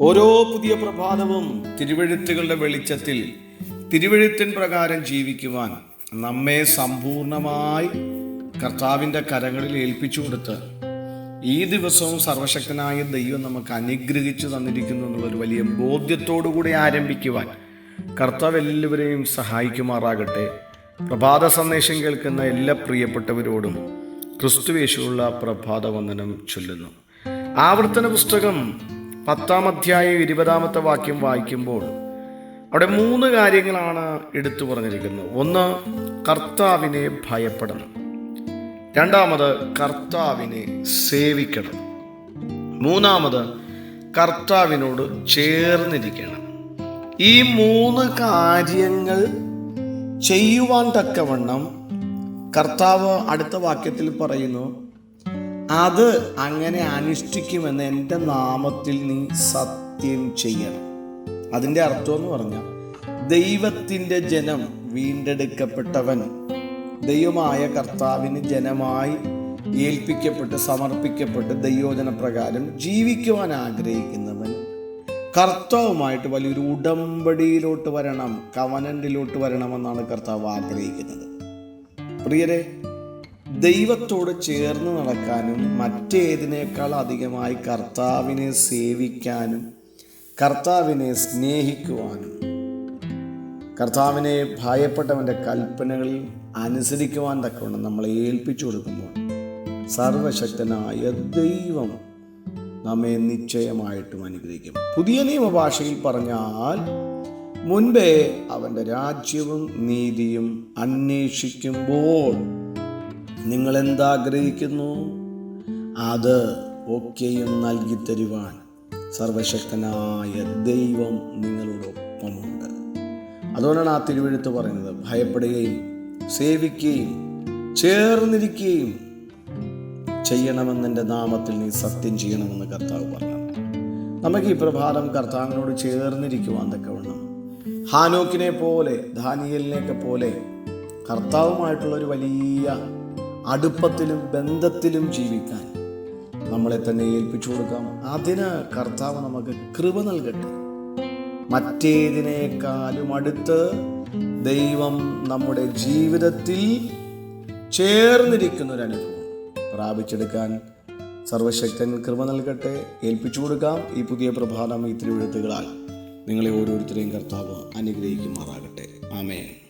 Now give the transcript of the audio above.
ഓരോ പുതിയ പ്രഭാതവും തിരുവഴുത്തുകളുടെ വെളിച്ചത്തിൽ തിരുവഴുത്തിൻ പ്രകാരം ജീവിക്കുവാൻ നമ്മെ സമ്പൂർണമായി കർത്താവിന്റെ കരങ്ങളിൽ ഏൽപ്പിച്ചു കൊടുത്ത് ഈ ദിവസവും സർവശക്തനായ ദൈവം നമുക്ക് അനുഗ്രഹിച്ചു തന്നിരിക്കുന്നു എന്നുള്ളൊരു വലിയ ബോധ്യത്തോടു കൂടി ആരംഭിക്കുവാൻ കർത്താവ് എല്ലാവരെയും സഹായിക്കുമാറാകട്ടെ. പ്രഭാത സന്ദേശം കേൾക്കുന്ന എല്ലാ പ്രിയപ്പെട്ടവരോടും ക്രിസ്തുവേശുള്ള പ്രഭാത വന്ദനം ചൊല്ലുന്നു. ആവർത്തന പുസ്തകം പത്താം അധ്യായം ഇരുപതാമത്തെ വാക്യം വായിക്കുമ്പോൾ അവിടെ മൂന്ന് കാര്യങ്ങളാണ് എടുത്തു പറഞ്ഞിരിക്കുന്നത്. ഒന്ന് കർത്താവിനെ ഭയപ്പെടണം. രണ്ടാമത് കർത്താവിനെ സേവിക്കണം. മൂന്നാമത് കർത്താവിനോട് ചേർന്നിരിക്കണം. ഈ മൂന്ന് കാര്യങ്ങൾ ചെയ്യുവാൻ തക്കവണ്ണം കർത്താവ് അടുത്ത വാക്യത്തിൽ പറയുന്നു അത് അങ്ങനെ അനുഷ്ഠിക്കുമെന്ന് എന്റെ നാമത്തിൽ നീ സത്യം ചെയ്യണം. അതിന്റെ അർത്ഥം എന്ന് പറഞ്ഞാൽ ദൈവത്തിന്റെ ജനം വീണ്ടെടുക്കപ്പെട്ടവൻ ദൈവമായ കർത്താവിന് ജനമായി ഏൽപ്പിക്കപ്പെട്ട് സമർപ്പിക്കപ്പെട്ട് ദൈവോജന പ്രകാരം ജീവിക്കുവാൻ ആഗ്രഹിക്കുന്നവൻ കർത്താവുമായിട്ട് വലിയൊരു ഉടമ്പടിയിലോട്ട് വരണം കവനന്റിലോട്ട് വരണമെന്നാണ് കർത്താവ് ആഗ്രഹിക്കുന്നത്. പ്രിയരെ ദൈവത്തോട് ചേർന്ന് നടക്കാനും മറ്റേതിനേക്കാൾ അധികമായി കർത്താവിനെ സേവിക്കാനും കർത്താവിനെ സ്നേഹിക്കുവാനും കർത്താവിനെ ഭയപ്പെട്ടവന്റെ കൽപ്പനകളിൽ അനുസരിക്കുവാൻ തക്കവണ്ണം നമ്മളെ ഏൽപ്പിച്ചു കൊടുക്കുമ്പോൾ സർവശക്തനായ ദൈവം നമ്മെ നിശ്ചയമായിട്ടും അനുഗ്രഹിക്കും. പുതിയ നിയമഭാഷയിൽ പറഞ്ഞാൽ മുൻപേ അവന്റെ രാജ്യവും നീതിയും അന്വേഷിക്കുമ്പോൾ നിങ്ങൾ എന്താഗ്രഹിക്കുന്നു അത് ഒക്കെയും നൽകി തരുവാൻ സർവശക്തനായ ദൈവം നിങ്ങളോടൊപ്പമുണ്ട്. അതുകൊണ്ടാണ് ആ തിരുവെഴുത്ത് പറയുന്നത്. ഭയപ്പെടുകയും സേവിക്കുകയും ചേർന്നിരിക്കുകയും ചെയ്യണമെന്നെന്റെ നാമത്തിൽ നീ സത്യം ചെയ്യണമെന്ന് കർത്താവ് പറഞ്ഞു. നമുക്ക് ഈ പ്രഭാതം കർത്താവിനോട് ചേർന്നിരിക്കുവാൻ തക്കവണ്ണം. ഹാനോക്കിനെ പോലെ ധാനിയലിനെയൊക്കെ പോലെ കർത്താവുമായിട്ടുള്ള ഒരു വലിയ അടുപ്പത്തിലും ബന്ധത്തിലും ജീവിക്കാൻ നമ്മളെ തന്നെ ഏൽപ്പിച്ചു കൊടുക്കാം. അതിന് കർത്താവ് നമുക്ക് കൃപ നൽകട്ടെ. മറ്റേതിനേക്കാളും അടുത്ത് ദൈവം നമ്മുടെ ജീവിതത്തിൽ ചേർന്നിരിക്കുന്ന ഒരു അനുഭവം. പ്രാപിച്ചെടുക്കാൻ സർവശക്തൻ കൃപ നൽകട്ടെ. ഏൽപ്പിച്ചു കൊടുക്കാം. ഈ പുതിയ പ്രഭാതം ഈ തിരുവഴുത്തുകളാൽ നിങ്ങളെ ഓരോരുത്തരെയും കർത്താവ് അനുഗ്രഹിക്കുമാറാകട്ടെ. ആമേൻ.